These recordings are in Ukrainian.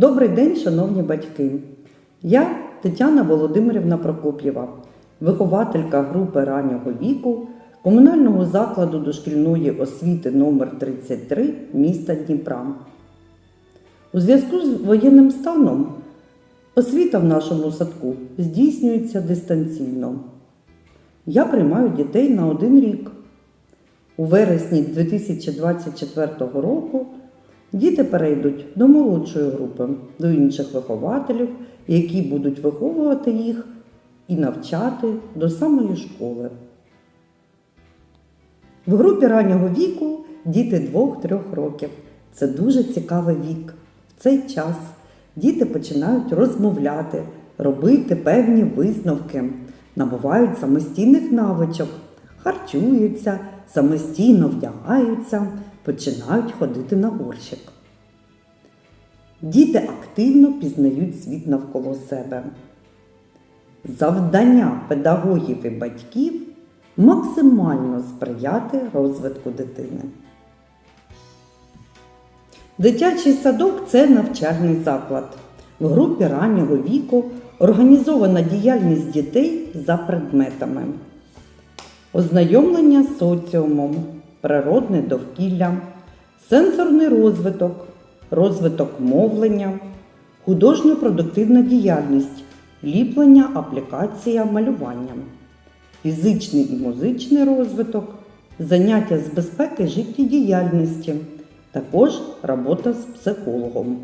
Добрий день, шановні батьки. Я Тетяна Володимирівна Прокоп'єва, вихователька групи раннього віку комунального закладу дошкільної освіти номер 33 міста Дніпра. У зв'язку з воєнним станом освіта в нашому садку здійснюється дистанційно. Я приймаю дітей на один рік. У вересні 2024 року діти перейдуть до молодшої групи, до інших вихователів, які будуть виховувати їх і навчати до самої школи. В групі раннього віку діти 2-3 років. Це дуже цікавий вік. В цей час діти починають розмовляти, робити певні висновки, набувають самостійних навичок, харчуються, самостійно вдягаються, починають ходити на горщик. Діти активно пізнають світ навколо себе. Завдання педагогів і батьків максимально сприяти розвитку дитини. Дитячий садок це навчальний заклад. В групі раннього віку організована діяльність дітей за предметами. Ознайомлення з соціумом, природне довкілля, сенсорний розвиток, розвиток мовлення, художньо-продуктивна діяльність, ліплення, аплікація, малювання, фізичний і музичний розвиток, заняття з безпеки життєдіяльності, також робота з психологом.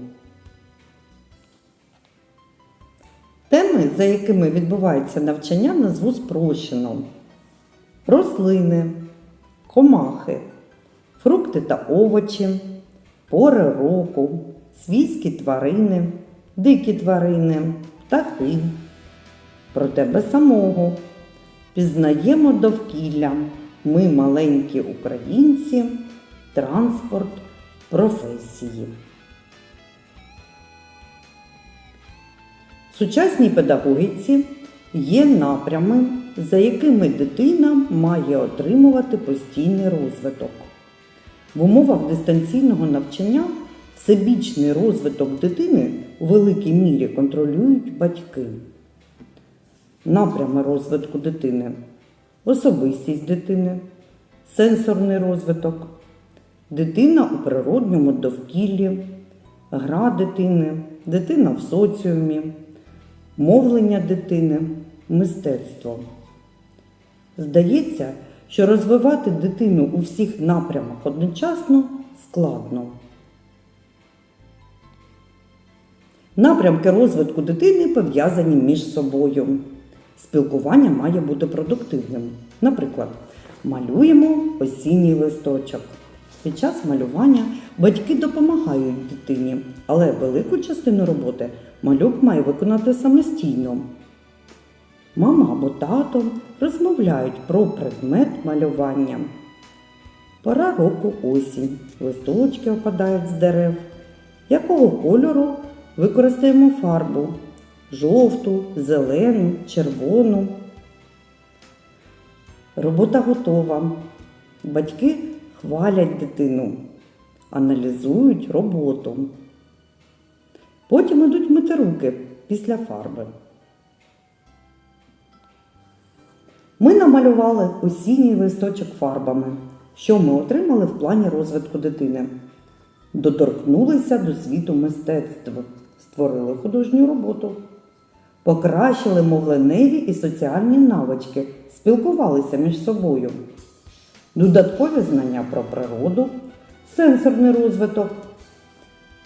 Теми, за якими відбувається навчання, назву спрощено. Рослини, комахи, фрукти та овочі, пори року, свійські тварини, дикі тварини, птахи. Про тебе самого. Пізнаємо довкілля. Ми маленькі українці, транспорт, професії. В сучасній педагогіці є напрями, за якими дитина має отримувати постійний розвиток. В умовах дистанційного навчання всебічний розвиток дитини у великій мірі контролюють батьки. Напрями розвитку дитини особистість дитини, сенсорний розвиток, дитина у природньому довкіллі, гра дитини, дитина в соціумі, мовлення дитини, мистецтво. Здається, що розвивати дитину у всіх напрямах одночасно складно. Напрямки розвитку дитини пов'язані між собою. Спілкування має бути продуктивним. Наприклад, малюємо осінній листочок. Під час малювання батьки допомагають дитині, але велику частину роботи малюк має виконати самостійно. Мама або тато розмовляють про предмет малювання. Пора року осінь. Листочки опадають з дерев. Якого кольору використаємо фарбу? Жовту, зелену, червону. Робота готова. Батьки хвалять дитину, аналізують роботу. Потім ідуть мити руки після фарби. Ми намалювали осінній листочок фарбами. Що ми отримали в плані розвитку дитини? Доторкнулися до світу мистецтв, створили художню роботу, покращили мовленеві і соціальні навички, спілкувалися між собою, додаткові знання про природу, сенсорний розвиток.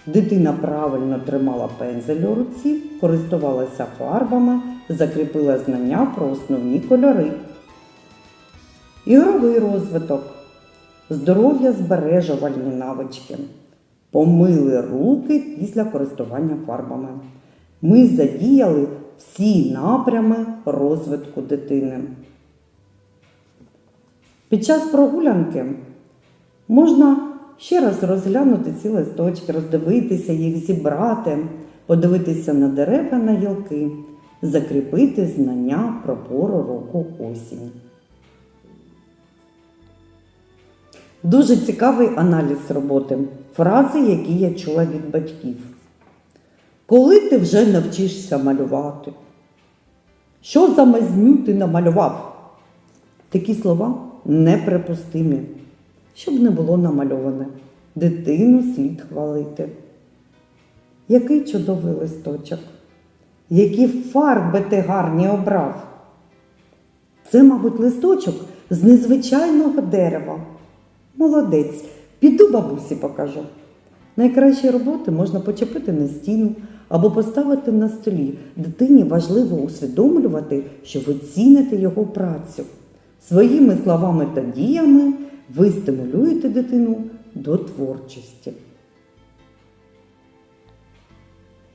Дитина правильно тримала пензель у руці, користувалася фарбами, закріпила знання про основні кольори. Ігровий розвиток, здоров'я збережувальні навички. Помили руки після користування фарбами. Ми задіяли всі напрями розвитку дитини. Під час прогулянки можна ще раз розглянути ці листочки, роздивитися їх, зібрати, подивитися на дерева на гілки, закріпити знання про пору року осінь. Дуже цікавий аналіз роботи, фрази, які я чула від батьків. коли ти вже навчишся малювати? Що за мазню ти намалював? Такі слова неприпустимі, щоб не було намальоване. Дитину слід хвалити. Який чудовий листочок, які фарби ти гарні обрав. Це, мабуть, листочок з незвичайного дерева. Молодець, піду бабусі покажу. Найкращі роботи можна почепити на стіну або поставити на столі. Дитині важливо усвідомлювати, що ви ціните його працю. Своїми словами та діями ви стимулюєте дитину до творчості.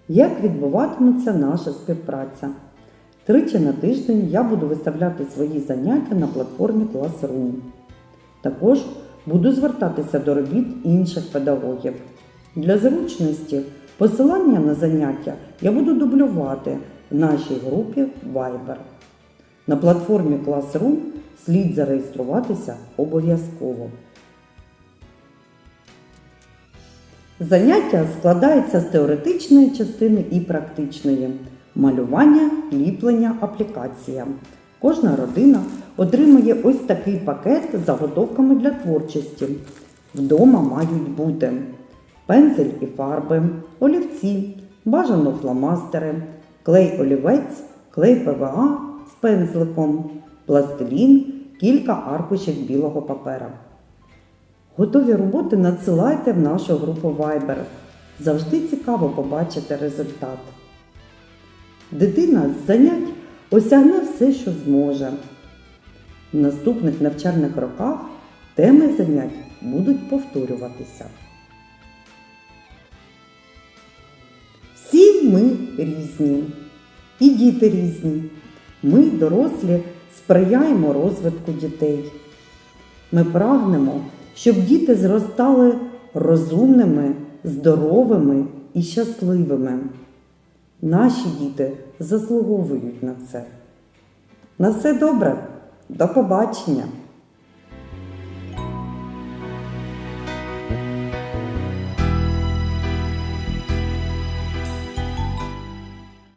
Як відбуватиметься наша співпраця? Тричі на тиждень я буду виставляти свої заняття на платформі Classroom. Також буду звертатися до робіт інших педагогів. Для зручності посилання на заняття я буду дублювати в нашій групі Viber. На платформі Classroom слід зареєструватися обов'язково. Заняття складається з теоретичної частини і практичної малювання, ліплення, аплікація. Кожна родина отримує ось такий пакет з заготовками для творчості. Вдома мають бути пензель і фарби, олівці, бажано фломастери, клей олівець, клей ПВА з пензликом, пластилін, кілька аркушів білого папера. Готові роботи надсилайте в нашу групу Viber. Завжди цікаво побачити результат. Дитина з занять осягне все, що зможе. В наступних навчальних роках теми занять будуть повторюватися. Всі ми різні, і діти різні. Ми, дорослі, сприяємо розвитку дітей. Ми прагнемо, щоб діти зростали розумними, здоровими і щасливими. Наші діти заслуговують на це. На все добре, до побачення!